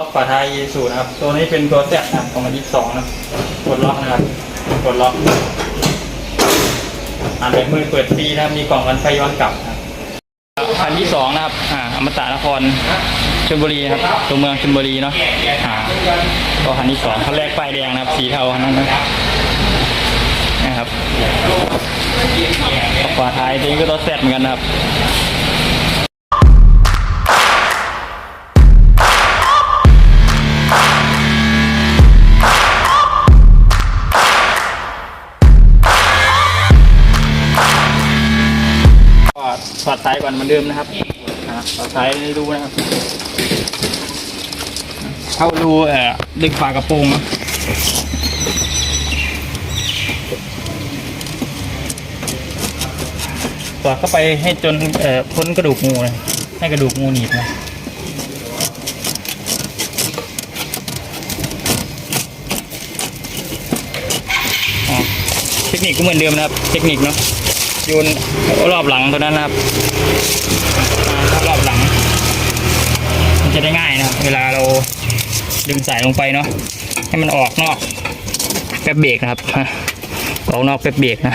ล็อกฝาท้ายยีสูนะครับ ตัวนี้เป็นตัวแซดนะครับของมันยี่สองนะกดล็อกนะครับกดล็อกอ่าแบบมือเปิดฟรีนะครับมีกล่องกันไฟย้อนกลับนะครับคันที่สองนะครับ อ่าอมตะนครชลบุรีครับตัวเมืองชลบุรีเนาะอ่าก็คันที่สองคันแรกป้ายแดงนะครับ สีเทาคันนั้นนะครับนะครับฝาท้ายตัวนี้ก็ตัวแซดเหมือนกันนะครับ ก็ถอดสายก่อนเหมือนเดิมนะครับอ่าถอดสายให้ดูนะครับ เข้ารูเอ่อดึงฝากระโปรงสอดเข้าไปให้จนเอ่อพ้นกระดูกงูเลยให้กระดูกงูหนีบนะเทคนิคก็เหมือนเดิมนะครับ เทคนิคเนาะ ยนรอบหลังตัวนั้นนะครับ รอบหลัง มันจะได้ง่ายนะครับ เวลาเราดึงสายลงไปเนาะให้มันออกนอกแป๊บเบรกนะครับออกนอกแป๊บเบรกนะ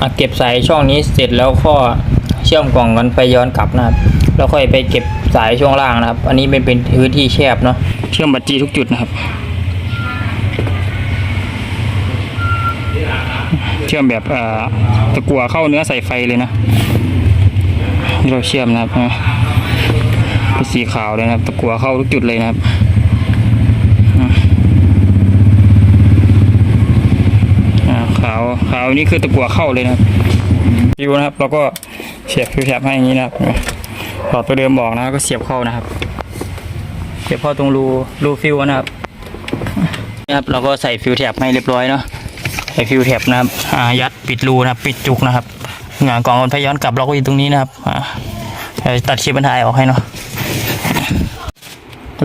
อะเก็บสายช่องนี้เสร็จแล้วก็เชื่อมกล่องกันไปย้อนกลับนะครับแล้วค่อยไปเก็บสายช่วงล่างนะครับ อันนี้เป็นเป็นพื้นที่แคบเนาะเชื่อมบัตรจีทุกจุดนะครับ ชื่อมแบบตะกั่วเข้าเนื้อใส่ไฟเลยนะที่เราเชื่อมนะครับนะเป็นสีขาวเลยนะครับ ตะกั่วเข้าทุกจุดเลยนะครับขาวขาวนี่คือตะกั่วเข้าเลยนะฟิวนะครับ เราก็เสียบฟิวแท็บให้อย่างนี้นะครับถอดตัวเดิมบอกนะก็เสียบเข้านะครับ เสียบเข้าตรงรูรูฟิวนะครับนะครับเราก็ใส่ฟิวแท็บให้เรียบร้อยเนาะ ใส่ฟิวแท็บนะครับอ่ายัดปิดรูนะครับ ปิดจุกนะครับงานกล่องมันพย้อนกลับเราก็อยู่ตรงนี้นะครับอ่าเดี๋ยวตัดคลิปบรรทายออกให้เนาะ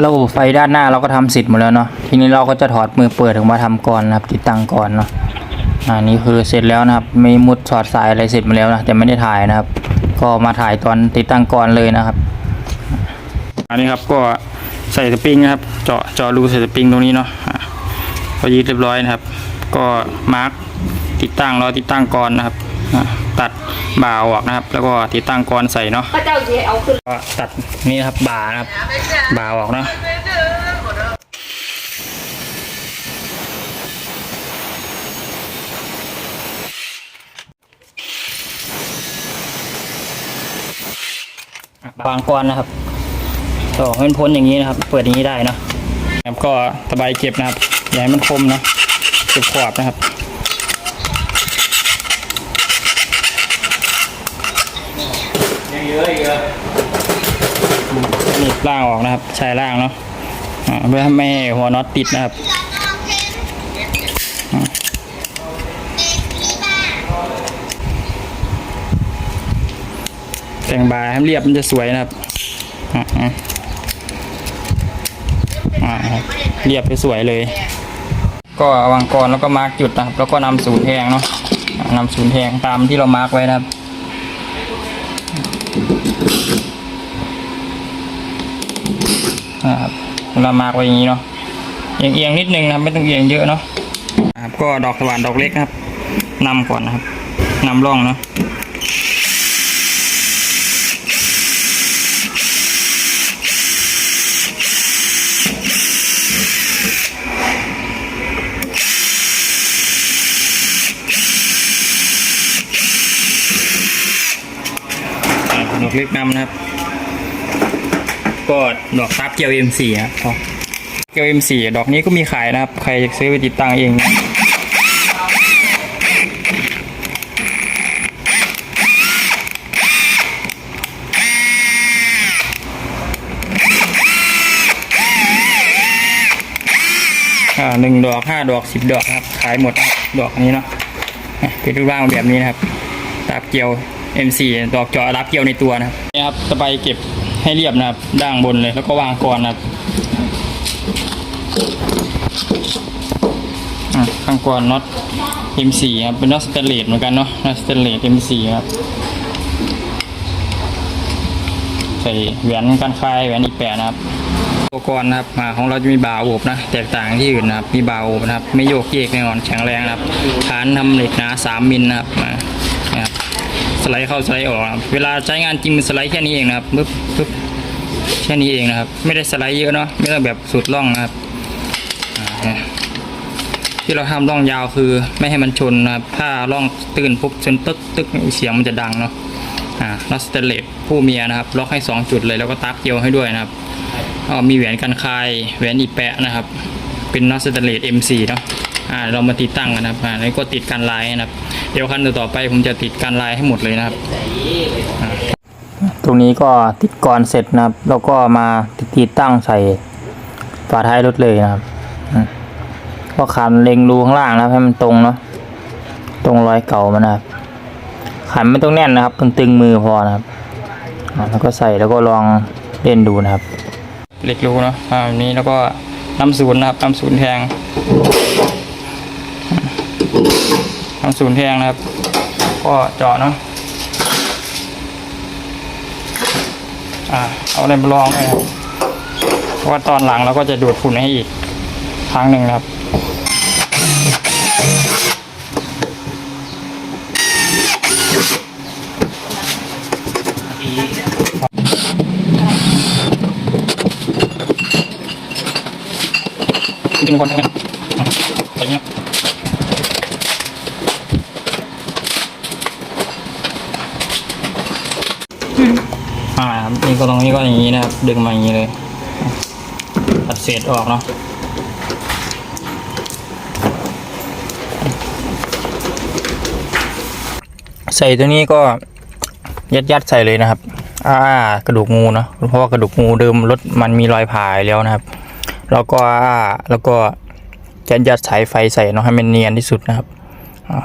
ระบบไฟด้านหน้าเราก็ทำเสร็จหมดแล้วเนาะทีนี้เราก็จะถอดมือเปิดออกมาทำก่อนนะครับ ติดตั้งก่อนเนาะอ่านี่คือเสร็จแล้วนะครับมีมุดสอดสายอะไรเสร็จมดแล้วนะแต่ไม่ได้ถ่ายนะครับ ก็มาถ่ายตอนติดตั้งก่อนเลยนะครับ อันนี้ครับก็ใส่สปริงนะครับ เจาะเจาะรูใส่สปริงตรงนี้เนาะอะพอยึดเรียบร้อยนะครับ ก็มาร์กติดตั้งรอติดตั้งก่อนนะครับอะตัดบ่าออกนะครับ แล้วก็ติดตั้งก่อนใส่เนาะพระเจ้าจะเอาขึ้นก็ตัดนี่นะครับบ่านะครับบ่าออกเนาะอะวางก่อนนะครับต่อให้มันพ้นอย่างนี้นะครับ เปิดอย่างนี้ได้เนาะครับก็ตะไบเก็บนะครับอย่าให้มันคมเนาะเก็บ ขอบนะครับนี่ล่างออกนะครับชายล่างเนาะอ่าเพื่อไม่ให้หัวน็อตติดนะครับอ่าแต่งบายให้เรียบมันจะสวยนะครับอ่าอ่าอ่าครับเรียบไปสวยเลย ก็วางกรแล้วก็มาร์กจุดนะครับ แล้วก็นำศูนย์แทงเนาะอ่านำศูนย์แทงตามที่เรามาร์กไว้นะครับนะครับเรามาร์กไว้อย่างนี้เนาะเอียงๆนิดนึงนะครับไม่ต้องเอียงเยอะเนาะครับก็ดอกสว่านดอกเล็กนะครับนำก่อนนะครับนำร่องเนาะ เล็กนำนะครับ ก็ดอกซับเกียว M4 ครับเกียว M4 ดอกนี้ก็มีขายนะครับ ใครจะซื้อไปติดตั้งเองอ่าหนึ่งดอกห้าดอกสิบดอกครับ ขายหมดดอกนี้เนาะเป็นรูปร่างแบบนี้นะครับรับเกียว M4 ดอกเจาะรับเกียวในตัวนะครับนี่ครับตะไบเก็บให้เรียบนะครับด้านบนเลยแล้วก็วางก่อนนะครับข้างก่อนน็อต M4 ครับเป็นน็อตสเตนเลสเหมือนกันเนาะน็อตสเตนเลส M4 ครับใส่แหวนกันคายแหวนอีแปะนะครับอุปกรณ์นะครับอ่าของเราจะมีบาร์โอบนะแตกต่างที่อื่นนะครับมีบาร์โอบนะครับ ไม่โยกเยกแน่นอนแข็งแรงนะครับฐานทำเหล็กหนา3มิลนะครับอ่า ไลด์เข้าสไลด์ออกครับเวลาใช้งานจริงมันสไลด์แค่นี้เองนะครับปึ๊บปึ๊บแค่นี้เองนะครับ ไม่ได้สไลด์เยอะเนาะไม่ต้องแบบสุดร่องนะครับที่เราทำร่องยาวคือไม่ให้มันชนนะครับ ถ้าร่องตื่นปุ๊บชนตึกตึกเสียงมันจะดังเนาะอ่าน็อตสเตเลสผู้เมียนะครับล็อกให้สองจุดเลยแล้วก็ตักเกลียวให้ด้วยนะครับก็มีแหวนกันคายแหวนอีแปะนะครับ เป็นน็อตสแตเลส M4 เนาะอ่าเรามาติดตั้งกันนะครับอ่าแล้วก็ติดกันลายนะครับ เดี๋ยวขั้นต่อไปผมจะติดกันลายให้หมดเลยนะครับอ่าตรงนี้ก็ติดกรเสร็จนะครับ แล้วก็มาติดตั้งใส่ฝาท้ายรถเลยนะครับอืมก็ขันเล็งรูข้างล่างนะครับให้มันตรงเนาะตรงรอยเก่ามันนะครับขันไม่ต้องแน่นนะครับตึงๆมือพอนะครับอ่าแล้วก็ใส่แล้วก็ลองเล่นดูนะครับเหล็กรูเนาะอ่าแบบนี้แล้วก็น้ำศูนย์นะครับน้ำศูนย์แทง น้ำศูนย์แทงนะครับ ก็เจาะเนาะอ่าเอาอะไรมาลองเลยครับเพราะว่าตอนหลังเราก็จะดูดฝุ่นให้อีกครั้งหนึ่งนะครับจริงๆคนทำงานอะไรเงี้ย อ่านี่ก็ตรงนี้ก็อย่างนี้นะครับ ดึงมาอย่างนี้เลยตัดเศษออกเนาะใส่ตัวนี้ก็ยัดยัดใส่เลยนะครับ อ่ากระดูกงูเนาะเพราะว่ากระดูกงูเดิมรถมันมีรอยผ่ายแล้วนะครับ แล้วก็อ่าแล้วก็จะยัดสายไฟใส่เนาะให้มันเนียนที่สุดนะครับ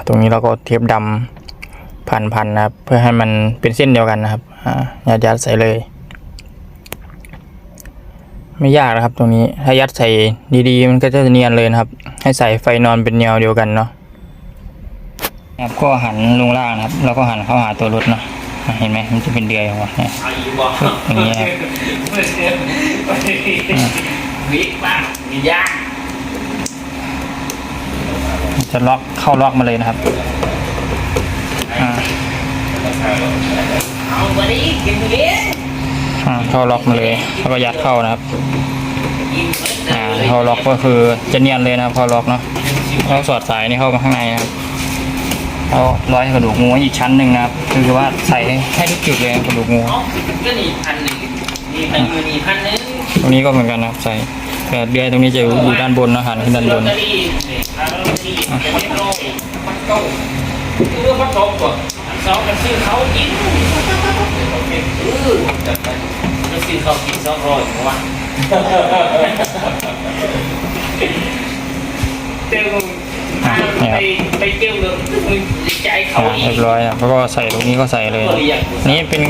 ตรงนี้เราก็เทปดำพันๆนะครับ เพื่อให้มันเป็นเส้นเดียวกันนะครับ ยัดยัดใส่เลย ไม่ยากนะครับตรงนี้ถ้ายัดใส่ดีๆ มันก็จะเนียนเลยนะครับ ให้ใส่ไฟนอนเป็นแนวเดียวกันเนาะครับก็หันลงล่างนะครับ แล้วก็หันเข้าหาตัวรถเนาะเห็นไหมมันจะเป็นเดือยออกมาเนี่ยเอาอีกบอกอย่างเงี้ยครับวิบ้างยากจะล็อกเข้าล็อกมาเลยนะครับอ่า อ่าเข้าล็อกมาเลย แล้วก็ยัดเข้านะครับ อ่าเข้าล็อกก็คือจะเนียนเลยนะครับเข้าล็อกเนาะแล้วสอดสายนี่เข้ามาข้างในนะครับแล้วร้อยกระดูกงูไว้อีกชั้นหนึ่งนะครับ คือว่าใส่ให้ทุกจุดเลยกระดูกงูก็นี่พันหนึ่งนี่พันมือนี่พันหนึ่งตรงนี้ก็เหมือนกันนะครับใส่แต่เดือยตรงนี้จะอยู่ด้านบนนะหันขึ้นด้านบนอ เตอรี่นี่อเตอรี่จะไม่นอืองมันโตกว่าอันสองกันซื้อเขากินเออจะซื้อเขากินสองร้อยว่าเจ้าไปไปเจ้าเลยมึงใจเขาอ่าอีเรีกยบร้อยอะแล้วก็ใส่ตรงนี้ก็ใส่เลย นี่เป็น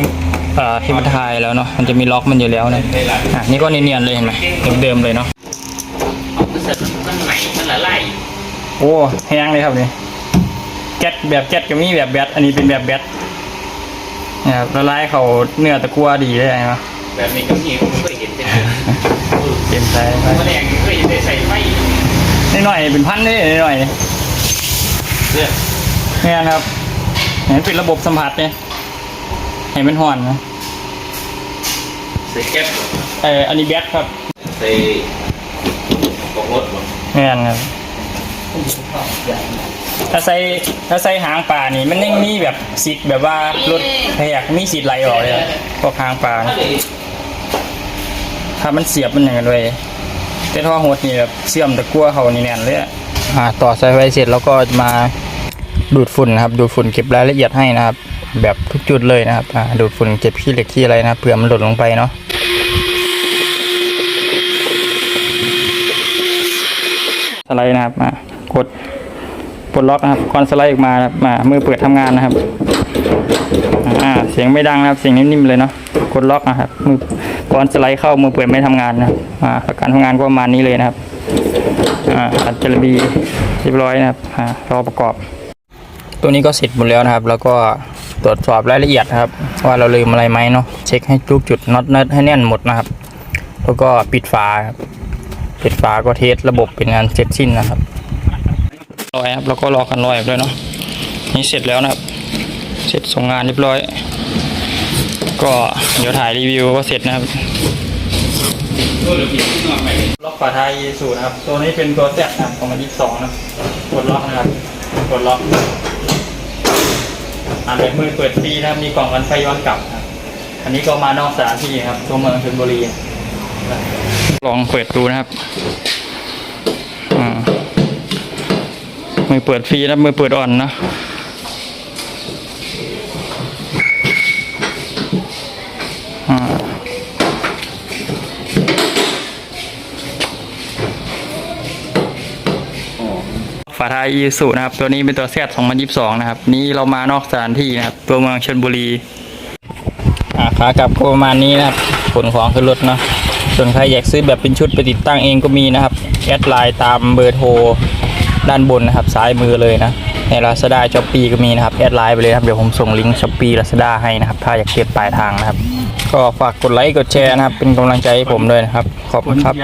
อ่าที่มันทายแล้วเนาะมันจะมีล็อกมันอยู่แล้วเนะอะนี่ก็เนียนๆเลยเห็นไหมเดิมๆเลยเนาะมันใหมมันละลายโอ้แห้งเลยครับนี่ แก๊สแบบแก๊สก็มีแบบแบตอันนี้เป็นแบบแบตเนี่ยครับละลายเขาเนื้อตะกั่วดีเลยนะแบบนี้ก็มีผมเคยเห็นเป็นเต็มใส่ไปแมลงเคยเห็นใส่ไฟหน่อยๆเป็นพันเลยหน่อยเนี่ยๆเนี่ยครับเห็นเป็นระบบสัมผัสเนี่ยเห็นมันห่อนนะใส่แก๊สเอออันนี้แบตครับใส่ปกรถเนี่ยครับ ถ้าใส่ถ้าใส่หางปลานี่มันยังมีแบบสิทธิ์แบบว่ารถแหกมีสิทธิ์ไหลออกเลยครับพวกหางปลาถ้ามันเสียบมันอย่างนั้นเลยแต่ท่อหดนี่แบบเชื่อมตะกั่วเขานี่แน่นเลยอะอ่าต่อสายไฟเสร็จแล้วก็มาดูดฝุ่นนะครับดูดฝุ่นเก็บรายละเอียดให้นะครับ แบบทุกจุดเลยนะครับอ่าดูดฝุ่นเก็บขี้เหล็กขี้อะไรนะเผื่อมันหล่นลงไปเนาะสไลด์นะครับมา ปลดล็อกนะครับก่อนสไลด์ออกมานะครับมามือเปิดทำงานนะครับอ่าเสียงไม่ดังนะครับเสียงนิ่มๆเลยเนาะกดล็อกนะครับมือก่อนสไลด์เข้ามือเปิดไม่ทำงานนะอ่าการทำงานก็ประมาณนี้เลยนะครับอ่าอัดจระบีเรียบร้อยนะครับอ่ารอประกอบ ตัวนี้ก็เสร็จหมดแล้วนะครับ แล้วก็ตรวจสอบรายละเอียดนะครับ ว่าเราลืมอะไรไหมเนาะเช็คให้ทุกจุดน็อตเนิร์ให้แน่นหมดนะครับ แล้วก็ปิดฝาครับปิดฝาก็เทสระบบเป็นงานเสร็จสิ้นนะครับ รอยครับแล้วก็รอกันรอยด้วยเนาะนี่เสร็จแล้วนะครับ เสร็จส่งงานเรียบร้อย ก็เดี๋ยวถ่ายรีวิวก็เสร็จนะครับล็อกฝาท้ายยีสูนะครับ ตัวนี้เป็นตัวแซดนะครับของมันที่สองนะกดล็อกนะครับกดล็อกอ่าแบบมือเปิดฟรีนะครับมีกล่องกันไฟย้อนกลับนะครับอันนี้ก็มานอกสถานที่ครับตัวเมืองชลบุรีลองเปิดดูนะครับ มือเปิดฟรีนะมือเปิดอ่อนนะอ่าฝาท้ายอีสุนะครับ ตัวนี้เป็นตัวแซด2022นะครับ นี้เรามานอกสถานที่นะครับ ตัวเมืองชลบุรีอ่าขากลับก็ประมาณนี้นะครับขนของขึ้นรถเนาะส่วนใครอยากซื้อแบบเป็นชุดไปติดตั้งเองก็มีนะครับ แอดไลน์ตามเบอร์โทร ด้านบนนะครับซ้ายมือเลยนะในลาซาด้าช้อปปีก็มีนะครับแอดไลน์ไปเลยครับเดี๋ยวผมส่งลิงก์ช้อปปี้ลาซาด้ให้นะครับ ถ้าอยากเก็บปลายทางนะครับ ก็ฝากกดไลค์กดแชร์นะครับ เป็นกำลังใจให้ผมด้วยนะครับ ขอบคุณครับ